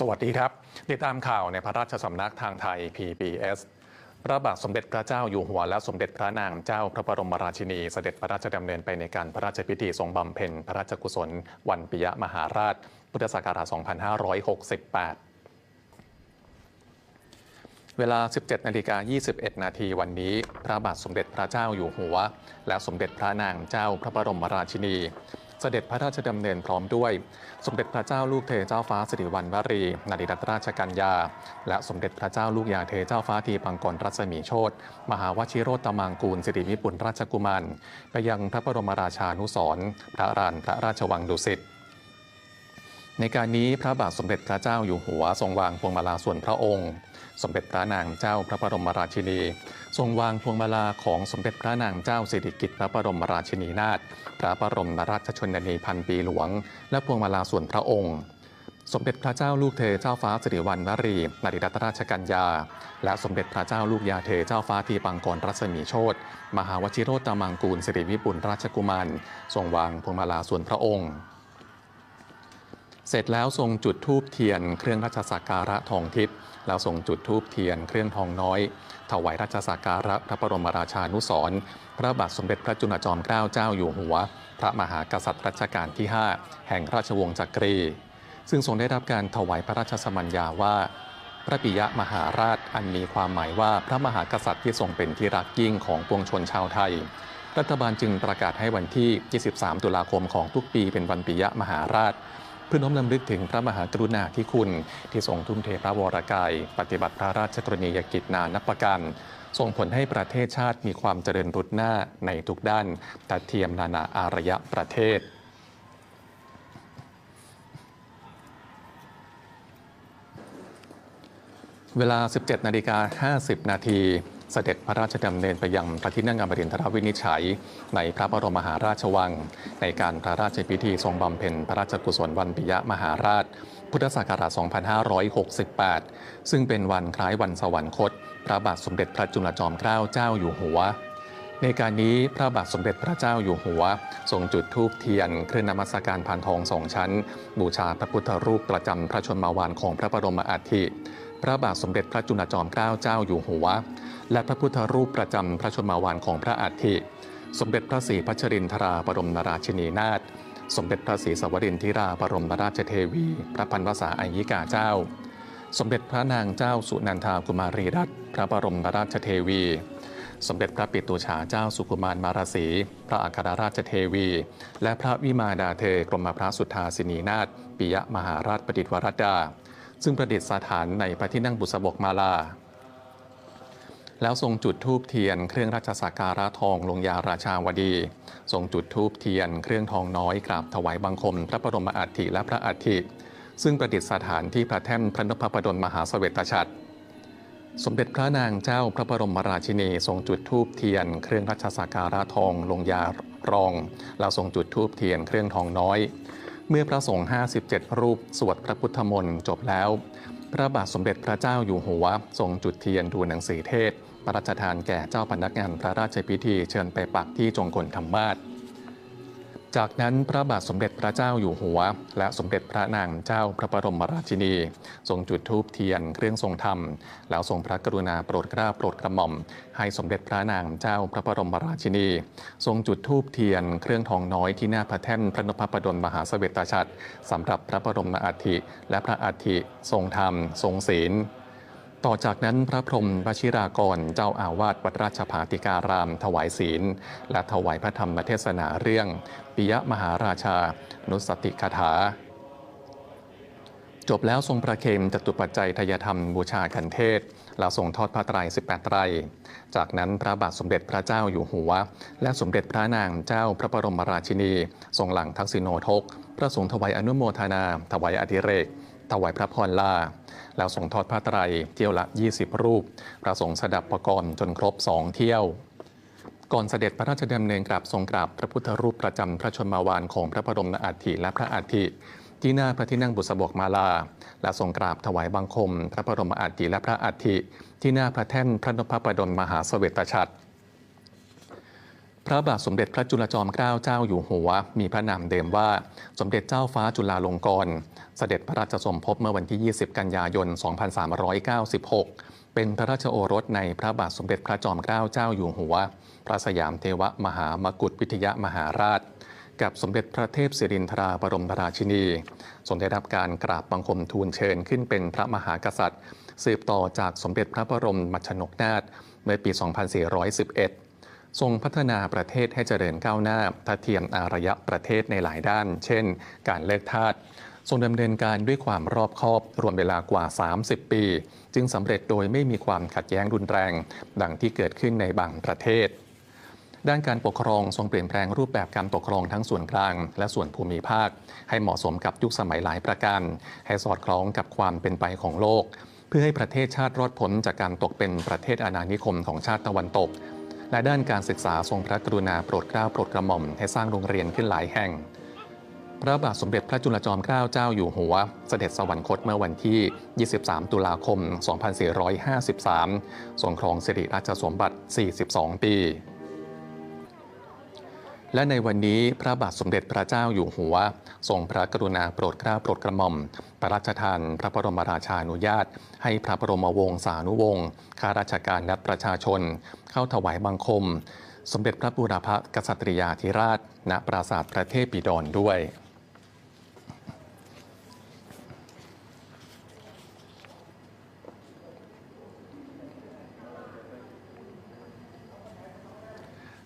สวัสดีครับ ติดตามข่าวในพระราชสำนักทางไทย PBS พระบาทสมเด็จพระเจ้าอยู่หัวและสมเด็จพระนางเจ้าพระบรมราชินีเสด็จพระราชดำเนินไปในการพระราชพิธีทรงบำเพ็ญพระราชกุศล วันปิยมหาราช พุทธศักราช 2568เวลา 17 นาฬิกา 21 นาทีวันนี้ พระบาทสมเด็จพระเจ้าอยู่หัว และสมเด็จพระนางเจ้าพระบรมราชินี เสด็จพระราชดำเนินพร้อมด้วย สมเด็จพระเจ้าลูกเธอเจ้าฟ้าสิริวัณวรีนาริรัตนราชกัญญา และสมเด็จพระเจ้าลูกยาเธอเจ้าฟ้าทีปังกรรัศมีโชตมหาวชิโรตมังกูลสิริวิปุลราชกุมารไปยังพระบรมราชานุสรพระรานพระราชวังดุสิตในการนี้พระบาทสมเด็จพระเจ้าอยู่หัวทรงวางพวงมาลาส่วนพระองค์ สมเด็จพระนางเจ้าพระบรมราชินี ทรงวางพวงมาลาของสมเด็จพระนางเจ้าสิริกิติ์พระบรมราชินีนาถพระบรมราชชนนีพันปีหลวง และพวงมาลาส่วนพระองค์ สมเด็จพระเจ้าลูกเธอเจ้าฟ้าสิริวัณวรีนาริรัตนราชกัญญา และสมเด็จพระเจ้าลูกยาเธอเจ้าฟ้าทีปังกรรัศมีโชตมหาวชิโรตมังกูลสิริวิปุลราชกุมารทรงวางพวงมาลาส่วนพระองค์ เสร็จแล้วทรงจุดธูปเทียน เครื่องราชสักการะทองทิศแล้วทรงจุดธูปเทียน เครื่องทองน้อย ถวายราชสักการะพระบรมราชานุสรพระบาทสมเด็จพระจุลจอมเกล้าเจ้าอยู่หัว พระมหากษัตริย์รัชกาลที่ 5 แห่งราชวงศ์จักรี ซึ่งทรงได้รับการถวายพระราชสมัญญาว่า พระปิยมหาราชอันมีความหมายว่าพระมหากษัตริย์ที่ทรงเป็นที่รักยิ่งของปวงชนชาวไทยรัฐบาลจึงประกาศให้วันที่ 23 ตุลาคมของทุกปีเป็นวันปิยมหาราช เพื่อน้อมรำลึกถึงพระมหากรุณาธิคุณ ที่ทรงทุ่มเทพระวรกาย ปฏิบัติพระราชกรณียกิจนานับประการส่งผลให้ประเทศชาติมีความเจริญรุดหน้าในทุกด้านตัดเทียมนานาอารยะประเทศ เวลา 17 นาฬิกา 50 นาที เสด็จพระราชดำเนินไปยังพระที่นั่งอมรินทรวินิจฉัย ในพระบรมมหาราชวัง ในการพระราชพิธีทรงบำเพ็ญพระราชกุศลวันปิยมหาราช พุทธศักราช 2568 ซึ่งเป็นวันคล้ายวันสวรรคต พระบาทสมเด็จพระจุลจอมเกล้าเจ้าอยู่หัวในการนี้พระบาทสมเด็จพระเจ้าอยู่หัว ทรงจุดธูปเทียนเครื่องนมัสการพานทองสองชั้น บูชาพระพุทธรูปประจำพระชนมาวานของพระบรมอัฐิ พระบาทสมเด็จพระจุลจอมเกล้าเจ้าอยู่หัว และพระพุทธรูปประจำพระชนมาวานของพระอัฐิสมเด็จพระศรีพัชรินทราบรมนราชินีนาถสมเด็จพระศรีสวรินทิราบรมราชเทวี พระพันวษาอัยยิกาเจ้า สมเด็จพระนางเจ้าสุนันทากุมารีรัตน์พระบรมราชเทวี สมเด็จพระปิตุฉาเจ้าสุกุมารมาราศีพระอัครราชเทวี และพระวิมาดาเทกรมพระสุทธาสินีนาถปิยมหาราชประดิษฐ์วรดา ซึ่งประดิษฐานในพระที่นั่งบุษบกมาลา แล้วทรงจุดธูปเทียน เครื่องราชสักการะทองลงยาราชาวดี ทรงจุดธูปเทียน เครื่องทองน้อยกราบถวายบังคม พระบรมอัฐิและพระอัฐิซึ่งประดิษฐานที่พระแท่นพระนพพดลมหาสเสวตฉัตรสมเด็จพระนางเจ้าพระบรมราชินีทรงจุดธูปเทียน เครื่องราชสักการะทองลงยารอง แล้วทรงจุดธูปเทียน เครื่องทองน้อย เมื่อพระสงฆ์ 57 รูป สวดพระพุทธมนต์จบแล้ว พระบาทสมเด็จพระเจ้าอยู่หัว ทรงจุดเทียนดูหนังสือเทศน์พระราชทานแก่เจ้าพนักงานพระราชพิธีเชิญไปปักที่จงกลธรรมาส จากนั้นพระบาทสมเด็จพระเจ้าอยู่หัว และสมเด็จพระนางเจ้าพระบรมราชินี ทรงจุดธูปเทียนเครื่องทรงธรรม แล้วทรงพระกรุณาโปรดเกล้าโปรดกระหม่อม ให้สมเด็จพระนางเจ้าพระบรมราชินี ทรงจุดธูปเทียนเครื่องทองน้อยที่หน้าพระแท่นพระนพพดลมหาเสวตฉัตรสำหรับพระบรมอัฐิและพระอัฐิทรงธรรม ทรงศีล ต่อจากนั้นพระพรหมวชิรากรเจ้าอาวาสวัดราชภาติการาม ถวายศีล และถวายพระธรรมเทศนาเรื่อง ปิยมหาราชา นุสติคาถา จบแล้วทรงประเคนจตุปัจจัยทายธรรมบูชาคันเทศแล้วทรงทอดพระไตร 18 ไตร จากนั้นพระบาทสมเด็จพระเจ้าอยู่หัว และสมเด็จพระนางเจ้าพระบรมราชินี ทรงหลังทักษิโนทก พระสงฆ์ถวายอนุโมทนา ถวายอธิเรก ถวายพระพรลา แล้วทรงทอดพระไตรเที่ยวละ 20 รูปพระสงฆ์สดับประกรณ์จนครบสองเที่ยว ก่อนเสด็จพระราชดำเนินกราบทรงกราบพระพุทธรูปประจำพระชนมาวานของพระบรมอัฐิและพระอัฐิที่หน้าพระที่นั่งบุษบกมาลา และทรงกราบถวายบังคม พระบรมอัฐิและพระอัฐิที่หน้าพระแท่นพระนพพดลมหาสเสวตฉัตร พระบาทสมเด็จพระจุลจอมเกล้าเจ้าอยู่หัว มีพระนามเดิมว่าสมเด็จเจ้าฟ้าจุฬาลงกรณ์เสด็จพระราชสมภพเมื่อวันที่ 20 กันยายน 2396 เป็นพระราชโอรสในพระบาทสมเด็จพระจอมเกล้าเจ้าอยู่หัว พระสยามเทวมหามกุฏวิทยามหาราช กับสมเด็จพระเทพสิรินทราบรมราชินีทรงได้รับการกราบบังคมทูลเชิญขึ้นเป็นพระมหากษัตริย์ สืบต่อจากสมเด็จพระบรมมัชนกนาถเมื่อปี 2411 ทรงพัฒนาประเทศให้เจริญก้าวหน้าทัดเทียมอารยะประเทศในหลายด้าน เช่น การเลิกทาสทรงดำเนินการด้วยความรอบคอบรวมเวลากว่า 30 ปี จึงสำเร็จโดยไม่มีความขัดแย้งรุนแรง ดังที่เกิดขึ้นในบางประเทศ ด้านการปกครองทรงเปลี่ยนแปลงรูปแบบการปกครองทั้งส่วนกลาง และส่วนภูมิภาค ให้เหมาะสมกับยุคสมัยหลายประการ ให้สอดคล้องกับความเป็นไปของโลก เพื่อให้ประเทศชาติรอดพ้นจากการตกเป็นประเทศอาณานิคมของชาติตะวันตก และด้านการศึกษาทรงพระกรุณาโปรดเกล้าโปรดกระหม่อมให้สร้างโรงเรียนขึ้นหลายแห่ง พระบาทสมเด็จพระจุลจอมเกล้าเจ้าอยู่หัว เสด็จสวรรคตเมื่อวันที่ 23 ตุลาคม 2453 ทรงครองสิริราชสมบัติ 42 ปี และในวันนี้พระบาทสมเด็จพระเจ้าอยู่หัว ทรงพระกรุณาโปรดเกล้าโปรดกระหม่อม พระราชทานพระบรมราชานุญาต ให้พระบรมวงศานุวงศ์ข้าราชการและประชาชน เข้าถวายบังคม สมเด็จพระบูรพกษัตริยาธิราช ณปราสาทพระเทพปิดรด้วย